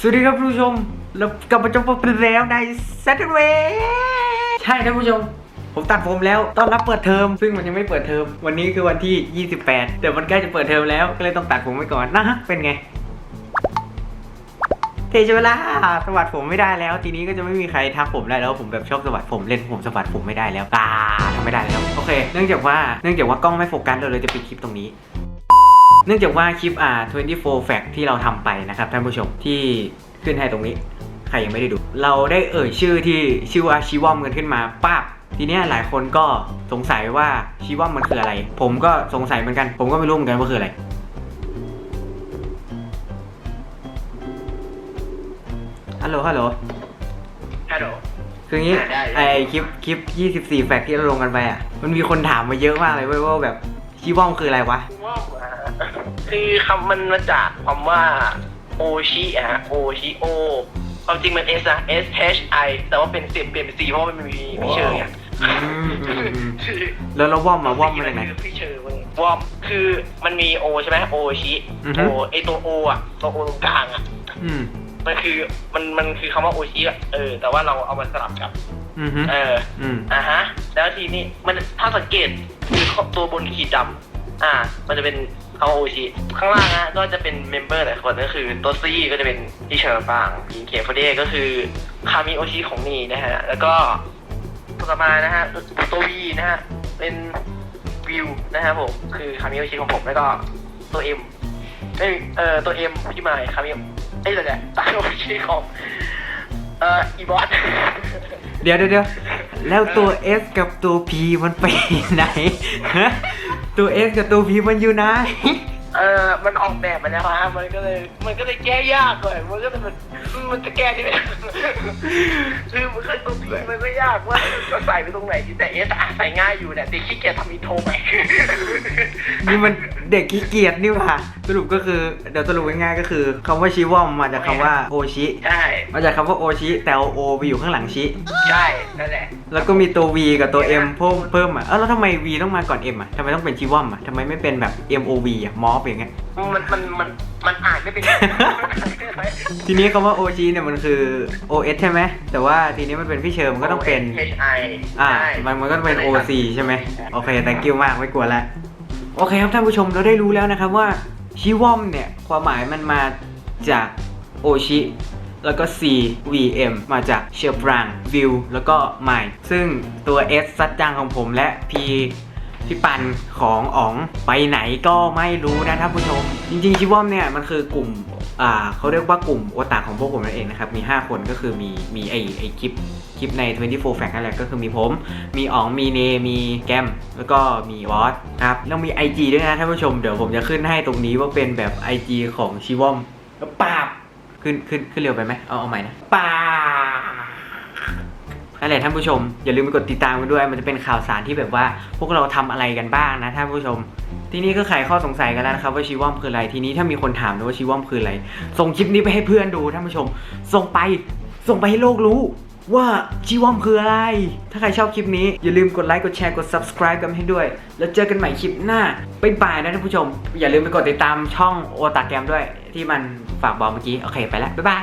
สวัสดีครับผู้ชมเรากลับมาจบกันแล้วใน Saturday ใช่ท่านผู้ชม ผมตัดผมแล้วต้อนรับเปิดเทอม ซึ่งมันยังไม่เปิดเทอม วันนี้คือวันที่ 28 แต่มันใกล้จะเปิดเทอมแล้ว ก็เลยต้องตัดผมไว้ก่อนนะฮะ เป็นไง เทใช่ไหมล่ะสวัสดผมไม่ได้แล้ว ทีนี้ก็จะไม่มีใครทักผมได้แล้ว ผมแบบชอบสวัสดผมเล่นผมสวัสดผมไม่ได้แล้วตาทำไม่ได้แล้ว โอเค เนื่องจากว่า เนื่องจากว่ากล้องไม่โฟกัสเราเลยจะปิดคลิปตรงนี้ เนื่องจากว่าคลิปอ่า24 fact ที่เราทำไปนะครับท่านผู้ชมที่ขึ้นให้ตรงนี้ ใครยังไม่ได้ดู เราได้เอ่ยชื่อที่ชื่อว่าชีวอมกันขึ้นมาปั๊บทีเนี้ยหลายคนก็สงสัยว่าชีวอมมันคืออะไร ผมก็สงสัยเหมือนกัน ผมก็ไม่รู้เหมือนกันว่าคืออะไร ฮัลโหล ฮัลโหล ฮัลโหล คืองี้ได้ ไอคลิปคลิป 24 แฟกต์ที่เราลงกันไปอะ มันมีคนถามมาเยอะมากเลยเว้ยว่าแบบชีวอมคืออะไรวะ ว่ามา คือคำมันมาจากความว่าโอชิอะฮะโอชิโอความจริงมัน S นะ S H I แต่ว่าเป็นเสียงเปลี่ยนเป็น C เพราะว่ามันมีพี่เชอร์ไงอืมอืมอืมคือแล้วเราวอมมาวอมมาจากไหน คือพี่เชอร์เว้ยวอมคือมันมีโอใช่ไหมโอชิอือฮึ โอไอตัวโออะตัวโอตรงกลางอะอืมมันคือมันมันคือคำว่าโอชิอะเออ แต่ว่าเราเอามาสลับกับ อืมฮึเออ อืม อ่าฮะ แล้วทีนี้มันถ้าสังเกตคือตัวบนขีดดำ อ่า มันจะเป็นคำว่าโอชิข้างล่างฮะก็จะเป็นเมมเบอร์หลายคนก็คือโตซี่ก็จะเป็นพี่เชอร์ปางพีเคฟเดก็คือคามิโอชิของนี่นะฮะ แล้วก็ตัวต่อมานะฮะตัววีนะฮะ เป็นวิวนะฮะผม คือคามิโอชิของผมแล้วก็ตัวเอ็มไม่เออตัวเอ็มพี่ไมค์คามิไอ้ยเดี๋ยวเนี่ยคามิโอชิของเอ่ออีบอสเดี๋ยวเดี๋ยวแล้วตัว S กับตัว P มันไปไหนฮะ ตัว S กับตัว P มันอยู่ไหน เออมันออกแบบมาแล้วฮะมันก็เลย มันก็เลยแก้ยากหน่อยมันก็เลยมันมันจะแก้ที่ไหนคือมันเคยตัวพีมันก็ยากว่าจะใส่ไปตรงไหนดีแต่เอสอะใส่ง่ายอยู่เนี่ยแต่ขี้เกียจทำอินโทรไปนี่มันเด็กขี้เกียจนี่หว่าสรุปก็คือเดี๋ยวสรุปง่ายๆก็คือคำว่าชิวอมมาจากคำว่าโอชิใช่มาจากคำว่าโอชิแต่เอา O ไปอยู่ข้างหลังชิใช่นั่นแหละแล้วก็มีตัว V กับตัว M เพิ่มเพิ่มอะเออแล้วทำไม V ต้องมาก่อน M อะทำไมต้องเป็นชิวอมอะทำไมไม่เป็นแบบ M O V อะมอฟอย่างเงี้ย มันมันมันมันอ่านไม่เป็นทีนี้คำว่า O G เนี่ยมันคือ O S ใช่ไหมแต่ว่าทีนี้มันเป็นพี่เชอร์มันก็ต้องเป็น H I อ่า มันมันก็เป็น OC ใช่ไหมโอเค thank you มากไม่กลัวแล้วโอเคครับท่านผู้ชมเราได้รู้แล้วนะครับว่าชิวอมเนี่ย ความหมายมันมาจากโอชิแล้วก็ C V M มาจากเชอร์ปรางวิวแล้วก็ไมซึ่งตัว S ซัดจังของผมและ P พี่ปันของอ๋องไปไหนก็ไม่รู้นะท่านผู้ชม จริงๆชิวอมเนี่ยมันคือกลุ่มอ่าเขาเรียกว่ากลุ่มโอตาของพวกผมนั่นเองนะครับ มี 5 คนก็คือมีมีไอไอคลิปคลิปใน 24 Fact นั่นแหละก็คือมีผม มีอ๋อง มีเน มีแกม แล้วก็มีวอสครับ แล้วมี IG ด้วยนะท่านผู้ชม เดี๋ยวผมจะขึ้นให้ตรงนี้ว่าเป็นแบบ IG ของชิวอมแล้วปาบขึ้นขึ้นขึ้นเร็วไปไหมเอาเอาใหม่นะปาบ นั่นแหละท่านผู้ชม อย่าลืมไปกดติดตามกันด้วย มันจะเป็นข่าวสารที่แบบว่าพวกเราทำอะไรกันบ้างนะท่านผู้ชม ทีนี้ก็ไขข้อสงสัยกันแล้วนะครับว่าชีวอมคืออะไร ทีนี้ถ้ามีคนถามนะว่าชีวอมคืออะไร ส่งคลิปนี้ไปให้เพื่อนดูท่านผู้ชม ส่งไป ส่งไปให้โลกรู้ว่าชีวอมคืออะไร ถ้าใครชอบคลิปนี้ อย่าลืมกดไลค์ กดแชร์ กด subscribe กันให้ด้วย แล้วเจอกันใหม่คลิปหน้าบ๊ายบายนะท่านผู้ชม อย่าลืมไปกดติดตามช่องโอตาแกมด้วย ที่มันฝากบอกเมื่อกี้ โอเค ไปแล้ว บ๊ายบาย